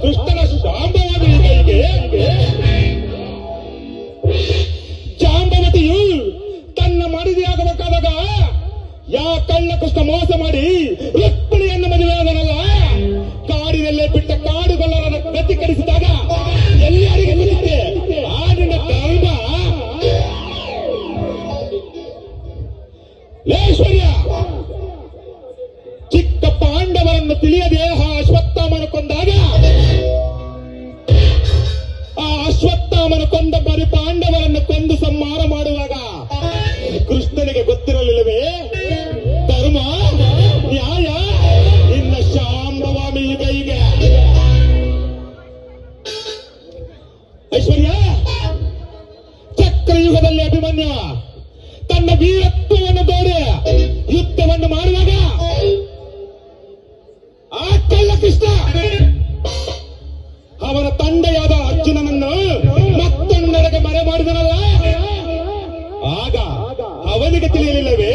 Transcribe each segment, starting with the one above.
ಕೃಷ್ಣನ ಸಾಂಬವಾದ ಇದೆ ಜಾಂಬವತಿಯು ತನ್ನ ಮಡಿದಿಯಾಗಬೇಕಾದಾಗ ಯಾವ ಕಣ್ಣ ಕೃಷ್ಣ ಮೋಸ ಮಾಡಿ ರುಕ್ಮಿಣಿಯನ್ನು ಮದುವೆ ಆದನಲ್ಲ ಕಾಡಿನಲ್ಲೇ ಬಿಟ್ಟ ಕಾಡುಗೊಲ್ಲರನ್ನು ಪ್ರತಿಕರಿಸಿದಾಗ ಎಲ್ಲರಿಗೆ ಸಿಗುತ್ತೆ ಆಡಿನ ಕರ್ಮ ಲೇಶ್ವರ್ಯ ಚಿಕ್ಕ ಪಾಂಡವರನ್ನು ತಿಳಿಯದೆ ಆ ಅಶ್ವತ್ಥಾಮನ ಕೊಂದ ಬರಿ ಪಾಂಡವರನ್ನು ಕೊಂದು ಸಂಹಾರ ಮಾಡುವಾಗ ಕೃಷ್ಣನಿಗೆ ಗೊತ್ತಿರಲಿಲ್ಲವೇ? ಧರ್ಮ, ನ್ಯಾಯ, ಇನ್ನ ಶಾಂಭವಾಮಿ ಈಗ ಐಶ್ವರ್ಯ, ಚಕ್ರಯುಗದಲ್ಲಿ ಅಭಿಮನ್ಯ, ತನ್ನ ವೀರತ್ವವನ್ನು ತೋರಿ ಯುದ್ಧವನ್ನು ಮಾಡುವಾಗ. ಆ ಕಳ್ಳ ಕೃಷ್ಣ ತಿಳಿಯಲಿಲ್ಲವೇ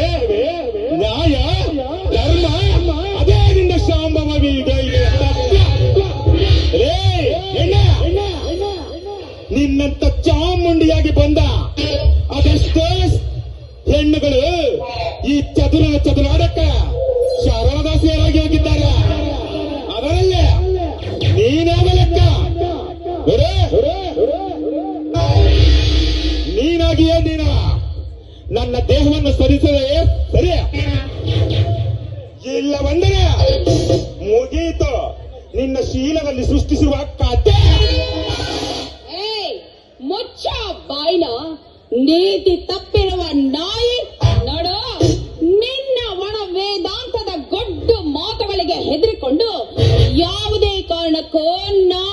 ನ್ಯಾಯ ಧರ್ಮ ಅದೇ ನಿನ್ನ ಶಾಂಭವಿ ಇದೆ. ಇದೆ ತತ್ವ. ರೇ, ಹೆಣ್ಣ, ನಿನ್ನಂತ ಚಾಮುಂಡಿಯಾಗಿ ಬಂದ ಅದೆಷ್ಟೇ ಹೆಣ್ಣುಗಳು ಈ ಚದುರ ಚದುರಾಡಕ್ಕ ಶರಣದಾಸಿಯರಾಗಿ ಹೋಗಿದ್ದಾರೆ. ಅದರಲ್ಲೇ ನೀನಾದ ಲೆಕ್ಕ. ನೀನಾಗಿಯೇ ನೀನ. ನನ್ನ ದೇಹವನ್ನು ಸರಿಸದೆ ಸರಿ ಇಲ್ಲ ಬಂದರೆ ಮುಗೀತು. ನಿನ್ನ ಶೀಲದಲ್ಲಿ ಸೃಷ್ಟಿಸಿರುವ ಕತೆ ಮುಚ್ಚ ಬಾಯಿನ. ನೀತಿ ತಪ್ಪಿರುವ ನಾಯಿ. ನೋಡು, ನಿನ್ನ ಒಣ ವೇದಾಂತದ ಗೊಡ್ಡು ಮಾತುಗಳಿಗೆ ಹೆದರಿಕೊಂಡು ಯಾವುದೇ ಕಾರಣಕ್ಕೂ ನಾನು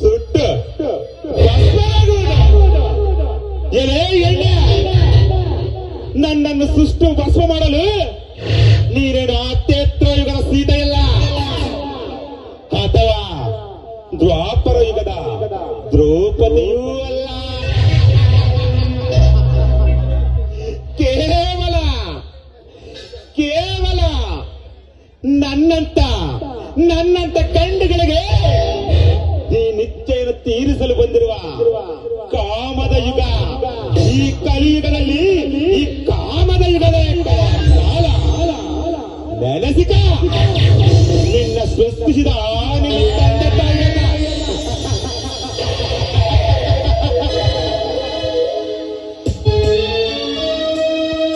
ಸುಟ್ಟು ನನ್ನನ್ನು ಸುಷ್ಟು ಭಸ್ಮ ಮಾಡಲು ನೀನೇನು ಅತ್ಯತ್ರ ಯುಗದ ಸೀತೆಯಲ್ಲ ಅಥವಾ ದ್ವಾಪರ ಯುಗದ ದ್ರೌಪದಿಯೂ ಅಲ್ಲ? ನನ್ನಂತ ನನ್ನಂತ ಕಂಡುಗಳಿಗೆ ಈ ನಿತ್ಯವನ್ನು ತೀರಿಸಲು ಬಂದಿರುವ ಕಾಮದ ಯುಗ. ಈ ಕಲಿಯುಗದಲ್ಲಿ ಈ ಕಾಮದ ಯುಗದ ಕಾಲ. ನಿನ್ನ ಸೃಷ್ಟಿಸಿದ ಆ ನಿನ್ನ